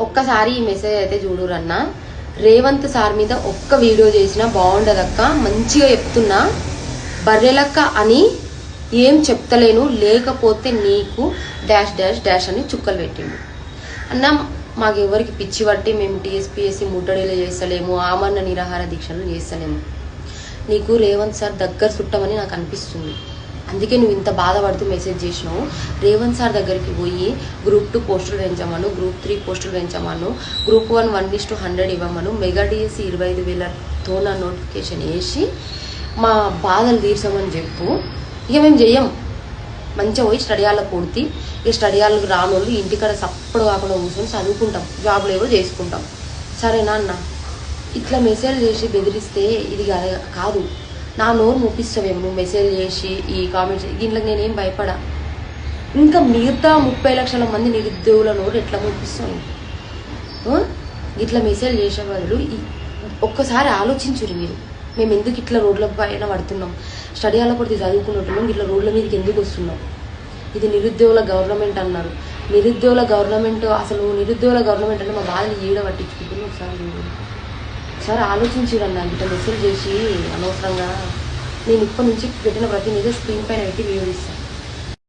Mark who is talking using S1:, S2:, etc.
S1: ఒక్కసారి ఈ మెసేజ్ అయితే చూడురన్నా రేవంత్ సార్ మీద ఒక్క వీడియో చేసినా బాగుండదక్క. మంచిగా చెప్తున్నా. బర్రెలక్క అని ఏం చెప్తలేను. లేకపోతే నీకు డాష్ డాష్ డాష్ అని చుక్కలు పెట్టిండు. అన్న మాకెవరికి పిచ్చి పట్టి మేము టీఎస్పీఎస్సీ ముట్టడిలో చేస్తలేము. ఆమరణ నిరాహార దీక్షలు చేస్తలేము. నీకు రేవంత్ సార్ దగ్గర చుట్టమని నాకు అనిపిస్తుంది. అందుకే నువ్వు ఇంత బాధపడుతూ మెసేజ్ చేసినావు. రేవంత్ సార్ దగ్గరికి పోయి గ్రూప్ టూ పోస్టులు పెంచమను గ్రూప్ త్రీ పోస్టులు పెంచమను group one one is to hundred ఇవ్వమను mega DSC ఇరవై ఐదు వేలతో నా నోటిఫికేషన్ వేసి మా బాధలు తీర్చామని చెప్పు. ఇక మేము చెయ్యం మంచిగా పోయి స్టడీ హాల్లో పూర్తి. ఇక స్టడీ హాల్కి రానోళ్ళు ఇంటికాడ సప్పుడు కాకుండా కూర్చొని చదువుకుంటాం. జాబ్లు ఏవో చేసుకుంటాం. సరేనా అన్న ఇట్లా మెసేజ్ చేసి బెదిరిస్తే ఇది కాదు. నా నోరు ముప్పిస్తావేమో నువ్వు మెసేజ్ చేసి ఈ కామెంట్స్ దీంట్లోకి నేనేం భయపడా? ఇంకా మిగతా ముప్పై లక్షల మంది నిరుద్యోగుల నోరు ఎట్లా ముప్పిస్తాను ఇట్లా మెసేజ్ చేసే బదులు ఒక్కసారి ఆలోచించురు మీరు. మేము ఎందుకు ఇట్లా రోడ్ల పైన పడుతున్నాం? స్టడీ అలా పడితే చదువుకున్నట్టున్నాం ఇట్లా రోడ్ల మీదకి ఎందుకు వస్తున్నాం? ఇది నిరుద్యోగుల గవర్నమెంట్ అన్నారు. నిరుద్యోగుల గవర్నమెంట్ అసలు నిరుద్యోగుల గవర్నమెంట్ అంటే మా బాధలు ఈడ పట్టించుకుంటున్నాం ఒకసారి ఒకసారి ఆలోచించిరన్న ఇట్లా మెసేజ్ చేసి అనవసరంగా నేను ఇప్పటి నుంచి పెట్టిన ప్రతి నిజ స్క్రీన్ పైన పెట్టి వీడియో ఇస్తాను